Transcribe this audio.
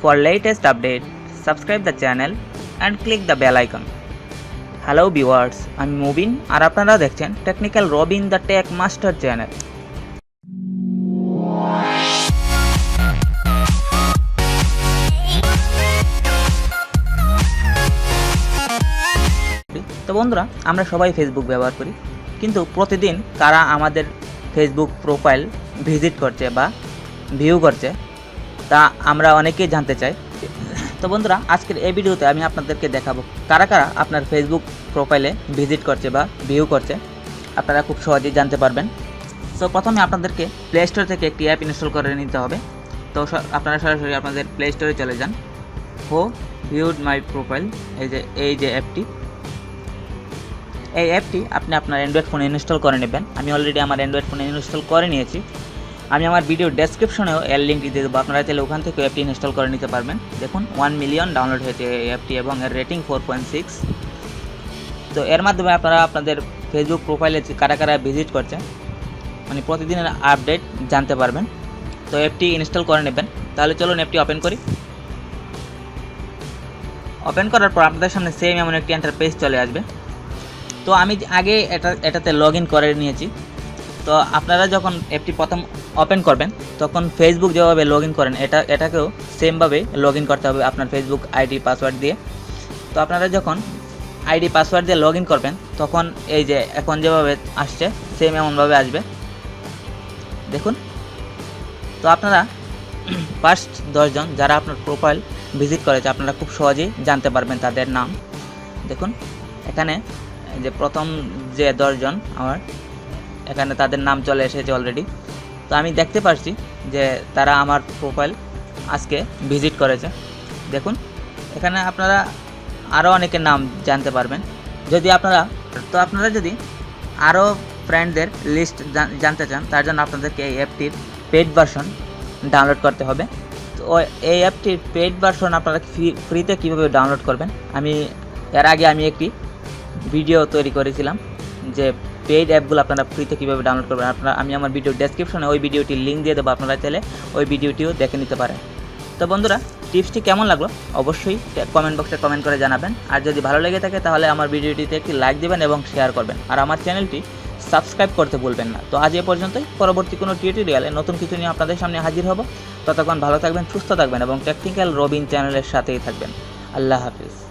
For latest update, subscribe the channel and click the bell icon. Hello viewers আমি মুবিন আর আপনারা দেখছেন technical Robin the tech master channel তো বন্ধুরা আমরা সবাই ফেসবুক ব্যবহার করি কিন্তু প্রতিদিন কারা আমাদের ফেসবুক প্রোফাইল ভিজিট করছে বা ভিউ করছে তা আমরা অনেকেই জানতে চাই। তো বন্ধুরা, আজকের এই ভিডিওতে আমি আপনাদেরকে দেখাবো কারা কারা আপনার ফেসবুক প্রোফাইলে ভিজিট করছে বা ভিউ করছে। আপনারা খুব সহজেই জানতে পারবেন। তো প্রথমে আপনাদেরকে প্লে স্টোর থেকে একটি অ্যাপ ইনস্টল করে নিতে হবে। তো আপনারা সরাসরি আপনাদের প্লে স্টোরে চলে যান। হো ভিউড মাই প্রোফাইল এই যে এই যে অ্যাপটি এই অ্যাপটি আপনি আপনার অ্যান্ড্রয়েড ফোনে ইনস্টল করে নেবেন। আমি অলরেডি আমার অ্যান্ড্রয়েড ফোনে ইনস্টল করে নিয়েছি। আমি আমার ভিডিও ডেসক্রিপশনেও এর লিঙ্কটি দিয়ে দেবো। আপনারা চাইলে ওখান থেকে অ্যাপটি ইনস্টল করে নিতে পারবেন। দেখুন ওয়ান মিলিয়ন ডাউনলোড হয়েছে অ্যাপটি এবং এর রেটিং ফোর পয়েন্ট সিক্স তো এর মাধ্যমে আপনারা আপনাদের ফেসবুক প্রোফাইলে কারা কারা ভিজিট করছে মানে প্রতিদিনের আপডেট জানতে পারবেন। তো অ্যাপটি ইনস্টল করে নেবেন। তাহলে চলুন অ্যাপটি ওপেন করি। ওপেন করার পর আপনাদের সামনে সেম এমন একটি পেজ চলে আসবে। তো আমি আগে এটা, এটাতে লগ করে নিয়েছি। তো আপনারা যখন অ্যাপটি প্রথম ওপেন করবেন, তখন ফেসবুক যেভাবে লগ করেন, এটা, এটাকেও সেমভাবে লগ করতে হবে আপনার ফেসবুক আইডি পাসওয়ার্ড দিয়ে। তো আপনারা যখন আইডি পাসওয়ার্ড দিয়ে লগ করবেন, তখন এই যে এখন যেভাবে আসছে সেম এমনভাবে আসবে। দেখুন। তো আপনারা ফার্স্ট দশজন যারা আপনার প্রোফাইল ভিজিট করেছে, আপনারা খুব সহজেই জানতে পারবেন তাদের নাম। দেখুন, এখানে যে প্রথম যে দশজন, আমার এখানে তাদের নাম চলে এসেছে অলরেডি তো আমি দেখতে পারছি যে তারা আমার প্রোফাইল আজকে ভিজিট করেছে। দেখুন, এখানে আপনারা আরও অনেকের নাম জানতে পারবেন। যদি আপনারা, তো আপনারা যদি আরও ফ্রেন্ডদের লিস্ট জানতে চান, তার জন্য আপনাদেরকে এই অ্যাপটির পেড ভার্সন ডাউনলোড করতে হবে। তো এই অ্যাপটির পেড ভার্সন আপনারা ফ্রি ফ্রিতে কীভাবে ডাউনলোড করবেন? আমি, এর আগে আমি একটি ভিডিও তৈরি করেছিলাম যে পেইড অ্যাপগুলো আপনারা ফ্রিতে কীভাবে ডাউনলোড করবেন, আপনারা, আমি আমার ভিডিও ডেসক্রিপশনে ওই ভিডিওটির লিঙ্ক দিয়ে দেবো, আপনারা চাইলে ওই ভিডিওটিও দেখে নিতে পারেন। তো বন্ধুরা টিপসটি কেমন লাগল? অবশ্যই কমেন্ট বক্সে কমেন্ট করে জানাবেন। আর যদি ভালো লেগে থাকে, তাহলে আমার ভিডিওটিতে একটি লাইক দেবেন এবং শেয়ার করবেন। আর আমার চ্যানেলটি সাবস্ক্রাইব করতে ভুলবেন না। তো আজ এ পর্যন্তই। পরবর্তী কোনো টিউটোরিয়ালে নতুন কিছু নিয়ে আপনাদের সামনে হাজির হব। ততক্ষণ ভালো থাকবেন, সুস্থ থাকবেন এবং টেকনিক্যাল রবিন চ্যানেলের সাথেই থাকবেন। আল্লাহ হাফিজ।